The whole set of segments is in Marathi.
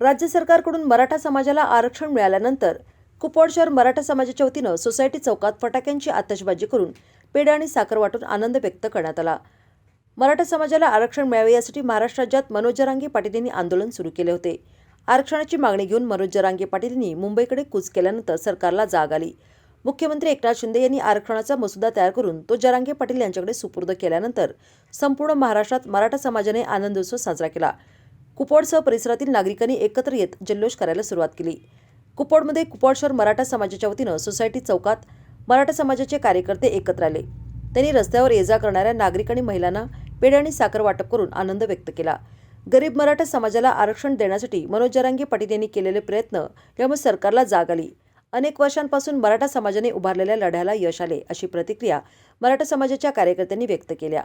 राज्य सरकारकडून मराठा समाजाला आरक्षण मिळाल्यानंतर कुपवाड शहर मराठा समाजाच्या वतीनं सोसायटी चौकात फटाक्यांची आतषबाजी करून पेढे आणि साखर वाटून आनंद व्यक्त करण्यात आला. मराठा समाजाला आरक्षण मिळावे यासाठी महाराष्ट्र राज्यात मनोज जरांगे पाटील यांनी आंदोलन सुरू केले होते. आरक्षणाची मागणी घेऊन मनोज जरांगे पाटील यांनी मुंबईकडे कूच केल्यानंतर सरकारला जाग आली. मुख्यमंत्री एकनाथ शिंदे यांनी आरक्षणाचा मसुदा तयार करून तो जरांगे पाटील यांच्याकडे सुपूर्द केल्यानंतर संपूर्ण महाराष्ट्रात मराठा समाजाने आनंदोत्सव साजरा केला. कुपवाडसह परिसरातील नागरिकांनी एकत्र येत जल्लोष करायला सुरुवात केली. कुपवाडमध्ये कुपवाड शहर मराठा समाजाच्या वतीनं सोसायटी चौकात मराठा समाजाचे कार्यकर्ते एकत्र आले. त्यांनी रस्त्यावर ये जा करणाऱ्या नागरिक आणि महिलांना पेढे आणि साखर वाटप करून आनंद व्यक्त केला. गरीब मराठा समाजाला आरक्षण देण्यासाठी मनोज जरांगे पाटील यांनी केलेले प्रयत्न यामुळे सरकारला जाग आली. अनेक वर्षांपासून मराठा समाजाने उभारलेल्या लढ्याला यश आले अशी प्रतिक्रिया मराठा समाजाच्या कार्यकर्त्यांनी व्यक्त केल्या.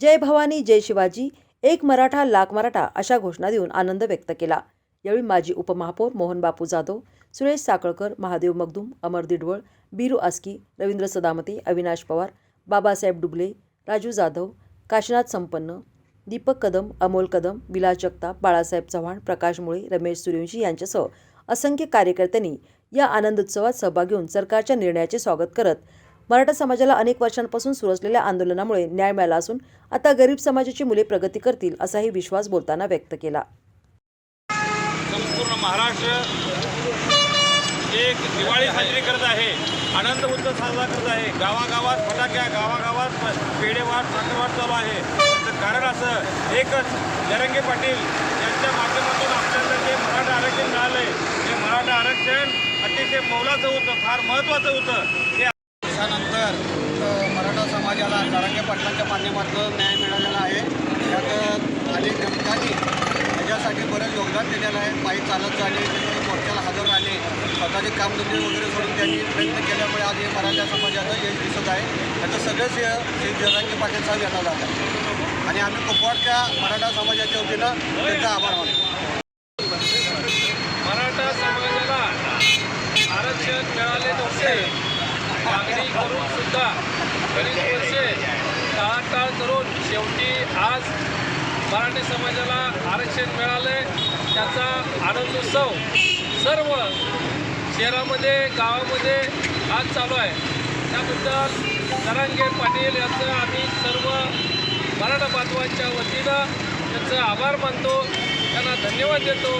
जय भवानी जय शिवाजी एक मराठा लाख मराठा अशा घोषणा देऊन आनंद व्यक्त केला. यावेळी माजी उपमहापौर मोहन बापू जाधव सुरेश साकळकर महादेव मगदूम अमर दिडवळ बीरू आस्की रवींद्र सदामते अविनाश पवार बाबासाहेब डुबले राजू जाधव काशीनाथ संपन्न दीपक कदम अमोल कदम विलास जगताप बाळासाहेब चव्हाण प्रकाश मुळे रमेश सूर्यवंशी यांच्यासह असंख्य कार्यकर्त्यांनी या आनंदोत्सवात सहभाग घेऊन सरकारच्या निर्णयाचे स्वागत करत मराठा समाजाला अनेक वर्षांपासून सुरू असलेल्या आंदोलनामुळे न्याय मिळाला असून आता गरीब समाजाची मुले प्रगती करतील असाही विश्वास बोलताना व्यक्त केला. संपूर्ण महाराष्ट्र एक दिवाळी साजरी करत आहे आनंद उत्सव साजरा करत आहे. गावागावात फटाक्या गावागावात पेढेवाट साखरवाट चालू आहे. तर कारण असं एकच जरंगे पाटील यांच्या माध्यमातून आपल्याला जे मराठा आरक्षण मिळालं आहे ते मराठा आरक्षण अतिशय मौलाचं होतं फार महत्त्वाचं होतं. त्यानंतर मराठा समाजाला जारंगे पाटलांच्या माध्यमातून न्याय मिळालेला आहे. त्यात अनेक नेमकांनी त्याच्यासाठी बरंच योगदान दिलेलं आहे. पायी चालत जाणे त्यांनी मोर्चाला हजर राहणे स्वतःचे कामधंदे वगैरे सोडून त्यांनी प्रयत्न केल्यामुळे आज हे मराठा समाजाचं यश दिसत आहे. त्याचं सगळंच श्रेय श्री जरांगे पाटील साहेब यांना जात आहे आणि आम्ही कुपवाडच्या मराठा समाजाच्या वतीनं त्यांचा आभार मानतो. मराठा समाजाला आरक्षण मिळाले नव्हते. मागणी करून सुद्धा बरीच वर्षे टाळाटाळ करून शेवटी आज मराठी समाजाला आरक्षण मिळाले. त्याचा आनंदोत्सव सर्व शहरामध्ये गावामध्ये आज चालू आहे. त्याबद्दल जरांगे पाटील यांचं आम्ही सर्व मराठा बांधवांच्या वतीनं त्यांचं आभार मानतो. त्यांना धन्यवाद देतो.